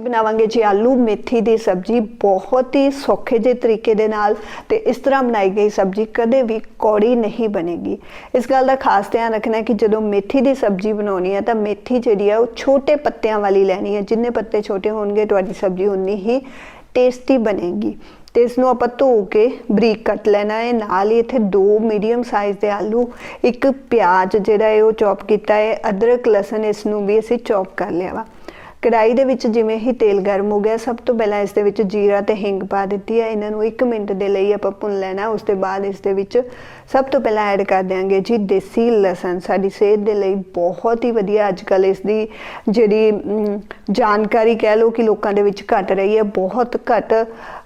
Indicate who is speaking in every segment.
Speaker 1: ਬਣਾਵਾਂਗੇ ਜੀ ਆਲੂ ਮੇਥੀ ਦੀ ਸਬਜ਼ੀ, ਬਹੁਤ ਹੀ ਸੌਖੇ ਜਿਹੇ ਤਰੀਕੇ ਦੇ ਨਾਲ ਤੇ ਇਸ ਤਰ੍ਹਾਂ ਬਣਾਈ ਗਈ ਸਬਜ਼ੀ ਕਦੇ ਵੀ ਕੌੜੀ ਨਹੀਂ ਬਣੇਗੀ। ਇਸ ਗੱਲ ਦਾ ਖਾਸ ਧਿਆਨ ਰੱਖਣਾ ਕਿ ਜਦੋਂ ਮੇਥੀ ਦੀ ਸਬਜ਼ੀ ਬਣਾਉਣੀ ਹੈ ਤਾਂ ਮੇਥੀ ਜਿਹੜੀ ਹੈ ਉਹ ਛੋਟੇ ਪੱਤਿਆਂ ਵਾਲੀ ਲੈਣੀ ਹੈ। ਜਿੰਨੇ ਪੱਤੇ ਛੋਟੇ ਹੋਣਗੇ ਤੁਹਾਡੀ ਸਬਜ਼ੀ ਉਨੀ ਹੀ ਟੇਸਟੀ ਬਣੇਗੀ। ਤੇ ਇਸ ਨੂੰ ਆਪਾਂ ਧੋ ਕੇ ਬਰੀਕ ਕੱਟ ਲੈਣਾ ਹੈ। ਨਾਲ ਹੀ ਇੱਥੇ ਦੋ ਮੀਡੀਅਮ ਸਾਈਜ਼ ਦੇ ਆਲੂ, ਇੱਕ ਪਿਆਜ਼ ਜਿਹੜਾ ਹੈ ਉਹ ਚੌਪ ਕੀਤਾ ਹੈ। ਅਦਰਕ, ਲਸਣ ਇਸ ਨੂੰ ਵੀ ਅਸੀਂ ਚੌਪ ਕਰ ਲਿਆ ਵਾ। ਕੜਾਈ ਦੇ ਵਿੱਚ ਜਿਵੇਂ ਹੀ ਤੇਲ ਗਰਮ ਹੋ ਗਿਆ, ਸਭ ਤੋਂ ਪਹਿਲਾਂ ਇਸ ਦੇ ਵਿੱਚ ਜੀਰਾ ਤੇ ਹਿੰਗ ਪਾ ਦਿੱਤੀ ਹੈ। ਇਹਨਾਂ ਨੂੰ 1 ਮਿੰਟ ਦੇ ਲਈ ਆਪਾਂ ਭੁੰਨ ਲੈਣਾ। ਉਸ ਤੋਂ ਬਾਅਦ ਇਸ ਦੇ ਵਿੱਚ ਸਭ ਤੋਂ ਪਹਿਲਾਂ ਐਡ ਕਰ ਦਿਆਂਗੇ ਜੀ ਦੇਸੀ ਲਸਣ। ਸਾਡੀ ਸਿਹਤ ਦੇ ਲਈ ਬਹੁਤ ਹੀ ਵਧੀਆ। ਅੱਜ ਕੱਲ ਇਸ ਦੀ ਜਿਹੜੀ ਜਾਣਕਾਰੀ ਕਹਿ ਲਓ ਕਿ ਲੋਕਾਂ ਦੇ ਵਿੱਚ ਘਟ ਰਹੀ ਹੈ। ਬਹੁਤ ਘੱਟ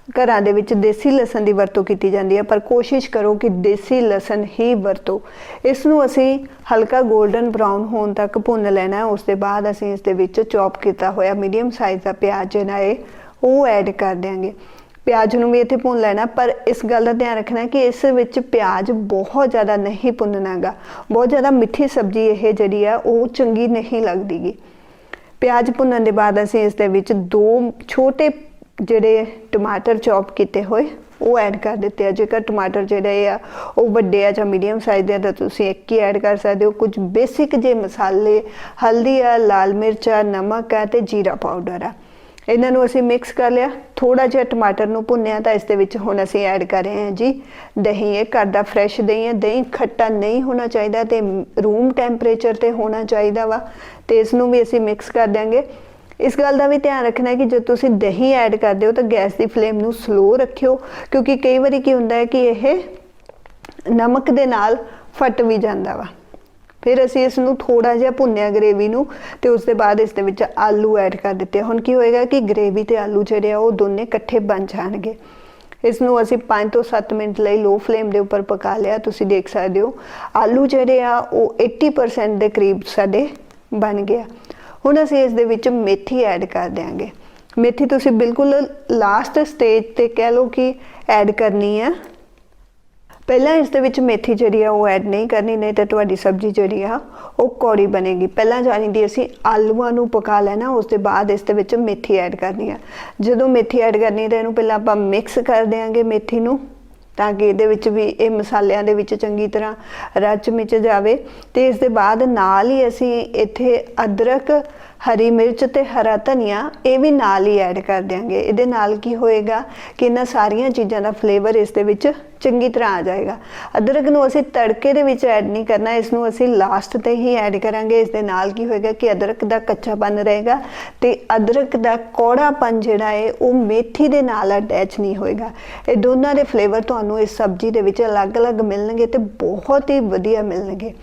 Speaker 1: ਘਰਾਂ ਦੇ ਵਿੱਚ ਦੇਸੀ ਲਸਣ ਦੀ ਵਰਤੋਂ ਕੀਤੀ ਜਾਂਦੀ ਹੈ, ਪਰ ਕੋਸ਼ਿਸ਼ ਕਰੋ ਕਿ ਦੇਸੀ ਲਸਣ ਹੀ ਵਰਤੋ। ਇਸ ਨੂੰ ਅਸੀਂ ਹਲਕਾ 골ਡਨ ਬ੍ਰਾਊਨ ਹੋਣ ਤੱਕ ਭੁੰਨ ਲੈਣਾ ਹੈ। ਉਸ ਦੇ ਬਾਅਦ ਅਸੀਂ ਇਸ ਦੇ ਵਿੱਚ ਚੌਪ ਕੀਤਾ ਹੋਇਆ ਮੀਡੀਅਮ ਸਾਈਜ਼ ਦਾ ਪਿਆਜ਼ ਜਿਹੜਾ ਹੈ ਉਹ ਐਡ ਕਰ ਦਿਆਂਗੇ। ਪਿਆਜ਼ ਨੂੰ ਵੀ ਇੱਥੇ ਭੁੰਨ ਲੈਣਾ, ਪਰ ਇਸ ਗੱਲ ਦਾ ਧਿਆਨ ਰੱਖਣਾ ਕਿ ਇਸ ਵਿੱਚ ਪਿਆਜ਼ ਬਹੁਤ ਜ਼ਿਆਦਾ ਨਹੀਂ ਭੁੰਨਣਾਗਾ ਬਹੁਤ ਜ਼ਿਆਦਾ ਮਿੱਠੀ ਸਬਜ਼ੀ ਇਹ ਜਿਹੜੀ ਆ ਉਹ ਚੰਗੀ ਨਹੀਂ ਲੱਗਦੀਗੀ। ਪਿਆਜ਼ ਭੁੰਨਣ ਦੇ ਬਾਅਦ ਅਸੀਂ ਇਸ ਦੇ ਵਿੱਚ ਦੋ ਛੋਟੇ ਜਿਹੜੇ ਟਮਾਟਰ ਚੌਪ ਕੀਤੇ ਹੋਏ, ਉਹ ਐਡ ਕਰ ਦਿੱਤੇ ਆ। ਜੇਕਰ ਟਮਾਟਰ ਜਿਹੜੇ ਆ, ਉਹ ਵੱਡੇ ਆ ਜਾਂ ਮੀਡੀਅਮ ਸਾਈਜ਼ ਦੇ ਆ, ਤਾਂ ਤੁਸੀਂ ਇੱਕ ਹੀ ਐਡ ਕਰ ਸਕਦੇ ਹੋ। ਕੁਝ ਬੇਸਿਕ ਜੇ ਮਸਾਲੇ, ਹਲਦੀ ਆ, ਲਾਲ ਮਿਰਚ ਆ, ਨਮਕ ਆ ਤੇ ਜੀਰਾ ਪਾਊਡਰ ਆ। ਇਹਨਾਂ ਨੂੰ ਅਸੀਂ ਮਿਕਸ ਕਰ ਲਿਆ। ਥੋੜਾ ਜਿਹਾ ਟਮਾਟਰ ਨੂੰ ਭੁੰਨਿਆ ਤਾਂ ਇਸ ਦੇ ਵਿੱਚ ਹੁਣ ਅਸੀਂ ਐਡ ਕਰ ਰਹੇ ਹਾਂ ਜੀ ਦਹੀਂ। ਇਹ ਘਰ ਦਾ ਫਰੈਸ਼ ਦਹੀਂ ਹੈ ਦਹੀਂ ਖੱਟਾ ਨਹੀਂ ਹੋਣਾ ਚਾਹੀਦਾ ਤੇ ਰੂਮ ਟੈਂਪਰੇਚਰ ਤੇ ਹੋਣਾ ਚਾਹੀਦਾ ਵਾ। ਤੇ ਇਸ ਨੂੰ ਵੀ ਅਸੀਂ ਮਿਕਸ ਕਰ ਦਿਆਂਗੇ। ਇਸ ਗੱਲ ਦਾ ਵੀ ਧਿਆਨ ਰੱਖਣਾ ਕਿ ਜਦ ਤੁਸੀਂ ਦਹੀਂ ਐਡ ਕਰਦੇ ਹੋ ਤਾਂ ਗੈਸ ਦੀ ਫਲੇਮ ਨੂੰ ਸਲੋ ਰੱਖਿਓ, ਕਿਉਂਕਿ ਕਈ ਵਾਰੀ ਕੀ ਹੁੰਦਾ ਹੈ ਕਿ ਇਹ ਨਮਕ ਦੇ ਨਾਲ ਫਟ ਵੀ ਜਾਂਦਾ ਵਾ। ਫਿਰ ਅਸੀਂ ਇਸ ਨੂੰ ਥੋੜਾ ਜਿਹਾ ਭੁੰਨਿਆ ਗ੍ਰੇਵੀ ਨੂੰ ਤੇ ਉਸ ਦੇ ਬਾਅਦ ਇਸ ਦੇ ਵਿੱਚ ਆਲੂ ਐਡ ਕਰ ਦਿੱਤੇ। ਹੁਣ ਕੀ ਹੋਏਗਾ ਕਿ ਗ੍ਰੇਵੀ ਤੇ ਆਲੂ ਜਿਹੜੇ ਆ ਉਹ ਦੋਨੇ ਇਕੱਠੇ ਬਣ ਜਾਣਗੇ। ਇਸ ਨੂੰ ਅਸੀਂ 5 ਤੋਂ 7 ਮਿੰਟ ਲਈ ਲੋ ਫਲੇਮ ਦੇ ਉੱਪਰ ਪਕਾ ਲਿਆ। ਤੁਸੀਂ ਦੇਖ ਸਕਦੇ ਹੋ, ਆਲੂ ਜਿਹੜੇ ਆ ਉਹ 80% ਦੇ ਕਰੀਬ ਸਾਡੇ ਬਣ ਗਿਆ ਹੁਣ ਅਸੀਂ ਇਸ ਦੇ ਵਿੱਚ ਮੇਥੀ ਐਡ ਕਰ ਦਿਆਂਗੇ। ਮੇਥੀ ਤੁਸੀਂ ਬਿਲਕੁਲ ਲਾਸਟ ਸਟੇਜ ਤੇ ਕਹਿ ਲਓ ਕਿ ਐਡ ਕਰਨੀ ਹੈ ਪਹਿਲਾਂ ਇਸ ਦੇ ਵਿੱਚ ਮੇਥੀ ਜਿਹੜੀ ਆ ਉਹ ਐਡ ਨਹੀਂ ਕਰਨੀ, ਨਹੀਂ ਤਾਂ ਤੁਹਾਡੀ ਸਬਜ਼ੀ ਜਿਹੜੀ ਆ, ਉਹ ਕੌੜੀ ਬਣੇਗੀ। ਪਹਿਲਾਂ ਜਾਣੀ ਦੀ ਅਸੀਂ ਆਲੂਆਂ ਨੂੰ ਪਕਾ ਲੈਣਾ, ਉਸ ਦੇ ਬਾਅਦ ਇਸ ਦੇ ਵਿੱਚ ਮੇਥੀ ਐਡ ਕਰਨੀ ਆ। ਜਦੋਂ ਮੇਥੀ ਐਡ ਕਰਨੀ ਤਾਂ ਇਹਨੂੰ ਪਹਿਲਾਂ ਆਪਾਂ ਮਿਕਸ ਕਰ ਦਿਆਂਗੇ ਮੇਥੀ ਨੂੰ। ਤਾਂ ਕਿ ਇਹਦੇ ਵਿੱਚ ਵੀ, ਇਹ ਮਸਾਲਿਆਂ ਦੇ ਵਿੱਚ ਚੰਗੀ ਤਰ੍ਹਾਂ ਰਚ ਮਿਚ ਜਾਵੇ। ਤੇ ਇਸ ਦੇ ਬਾਅਦ ਨਾਲ ਹੀ ਅਸੀਂ ਇੱਥੇ ਅਦਰਕ, ਹਰੀ ਮਿਰਚ ਤੇ ਹਰਾ ਧਨੀਆ, ਇਹ ਵੀ ਨਾਲ ਹੀ ਐਡ ਕਰ ਦਿਆਂਗੇ। ਇਹਦੇ ਨਾਲ ਕੀ ਹੋਏਗਾ ਕਿ ਇਹਨਾਂ ਸਾਰੀਆਂ ਚੀਜ਼ਾਂ ਦਾ ਫਲੇਵਰ ਇਸ ਦੇ ਵਿੱਚ ਚੰਗੀ ਤਰ੍ਹਾਂ ਆ ਜਾਏਗਾ। ਅਦਰਕ ਨੂੰ ਅਸੀਂ ਤੜਕੇ ਦੇ ਵਿੱਚ ਐਡ ਨਹੀਂ ਕਰਨਾ, ਇਸ ਨੂੰ ਅਸੀਂ ਲਾਸਟ ਤੇ ਹੀ ਐਡ ਕਰਾਂਗੇ। ਇਸ ਦੇ ਨਾਲ ਕੀ ਹੋਏਗਾ ਕਿ ਅਦਰਕ ਦਾ ਕੱਚਾਪਨ ਰਹੇਗਾ ਤੇ ਅਦਰਕ ਦਾ ਕੌੜਾਪਨ ਜਿਹੜਾ ਹੈ, ਉਹ ਮੇਥੀ ਦੇ ਨਾਲ ਅਟੈਚ ਨਹੀਂ ਹੋਏਗਾ। ਇਹ ਦੋਨਾਂ ਦੇ ਫਲੇਵਰ ਤੁਹਾਨੂੰ ਇਸ ਸਬਜ਼ੀ ਦੇ ਵਿੱਚ ਅਲੱਗ-ਅਲੱਗ ਮਿਲਣਗੇ ਤੇ ਬਹੁਤ ਹੀ ਵਧੀਆ ਮਿਲਣਗੇ।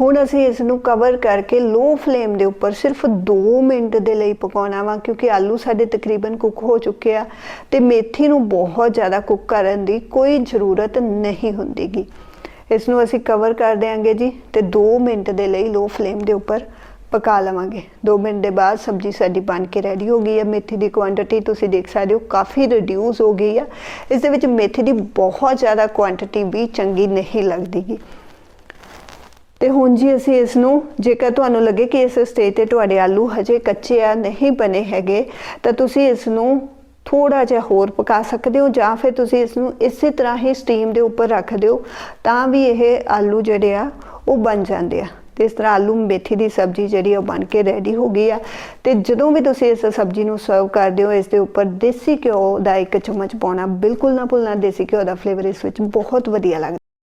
Speaker 1: ਹੁਣ ਅਸੀਂ ਇਸ ਨੂੰ ਕਵਰ ਕਰਕੇ ਲੋ ਫਲੇਮ ਦੇ ਉੱਪਰ ਸਿਰਫ 2 ਮਿੰਟ ਦੇ ਲਈ ਪਕਾਉਣਾ ਵਾ, ਕਿਉਂਕਿ ਆਲੂ ਸਾਡੇ ਤਕਰੀਬਨ ਕੁੱਕ ਹੋ ਚੁੱਕੇ ਆ ਤੇ ਮੇਥੀ ਨੂੰ ਬਹੁਤ ਜ਼ਿਆਦਾ ਕੁੱਕ ਕਰਨ ਦੀ ਕੋਈ ਜ਼ਰੂਰਤ ਨਹੀਂ ਹੁੰਦੀਗੀ। ਇਸ ਨੂੰ ਅਸੀਂ ਕਵਰ ਕਰ ਦੇਾਂਗੇ ਜੀ ਤੇ 2 ਮਿੰਟ ਦੇ ਲਈ ਲੋ ਫਲੇਮ ਦੇ ਉੱਪਰ ਪਕਾ ਲਵਾਂਗੇ। 2 ਮਿੰਟ ਦੇ ਬਾਅਦ ਸਬਜ਼ੀ ਸਾਡੀ ਬਣ ਕੇ ਰੈਡੀ ਹੋ ਗਈ ਹੈ ਮੇਥੀ ਦੀ ਕੁਆਂਟੀਟੀ ਤੁਸੀਂ ਦੇਖ ਸਕਦੇ ਹੋ ਕਾਫੀ ਰਿਡਿਊਸ ਹੋ ਗਈ ਆ। ਇਸ ਦੇ ਵਿੱਚ ਮੇਥੀ ਦੀ ਬਹੁਤ ਜ਼ਿਆਦਾ ਕੁਆਂਟੀਟੀ ਵੀ ਚੰਗੀ ਨਹੀਂ ਲੱਗਦੀਗੀ। ਤੇ ਹੁਣ ਜੀ ਅਸੀਂ ਇਸ ਨੂੰ ਜੇਕਰ ਤੁਹਾਨੂੰ ਲੱਗੇ ਕਿ ਇਸ ਸਟੇਜ ਤੇ ਤੁਹਾਡੇ ਆਲੂ ਹਜੇ ਕੱਚੇ ਆ, ਨਹੀਂ ਬਣੇ ਹੈਗੇ, ਤਾਂ ਤੁਸੀਂ ਇਸ ਨੂੰ ਥੋੜਾ ਜਿਹਾ ਹੋਰ ਪਕਾ ਸਕਦੇ ਹੋ ਜਾਂ ਫਿਰ ਤੁਸੀਂ ਇਸ ਨੂੰ ਇਸੇ ਤਰ੍ਹਾਂ ਹੀ ਸਟੀਮ ਦੇ ਉੱਪਰ ਰੱਖ ਦਿਓ ਤਾਂ ਵੀ ਇਹ ਆਲੂ ਜਿਹੜੇ ਆ, ਉਹ ਬਣ ਜਾਂਦੇ ਆ। ਤੇ ਇਸ ਤਰ੍ਹਾਂ ਆਲੂ ਮੇਥੀ ਦੀ ਸਬਜ਼ੀ ਜਿਹੜੀ ਆ, ਉਹ ਬਣ ਕੇ ਰੈਡੀ ਹੋ ਗਈ ਆ। ਤੇ ਜਦੋਂ ਵੀ ਤੁਸੀਂ ਇਸ ਸਬਜ਼ੀ ਨੂੰ ਸਰਵ ਕਰਦੇ ਹੋ, ਇਸ ਦੇ ਉੱਪਰ ਦੇਸੀ ਘਿਓ ਦਾ ਇੱਕ ਚਮਚ ਪਾਉਣਾ ਬਿਲਕੁਲ ਨਾ ਭੁੱਲਣਾ, ਦੇਸੀ ਘਿਓ ਦਾ ਫਲੇਵਰ ਇਸ ਵਿੱਚ ਬਹੁਤ ਵਧੀਆ ਲੱਗਦਾ।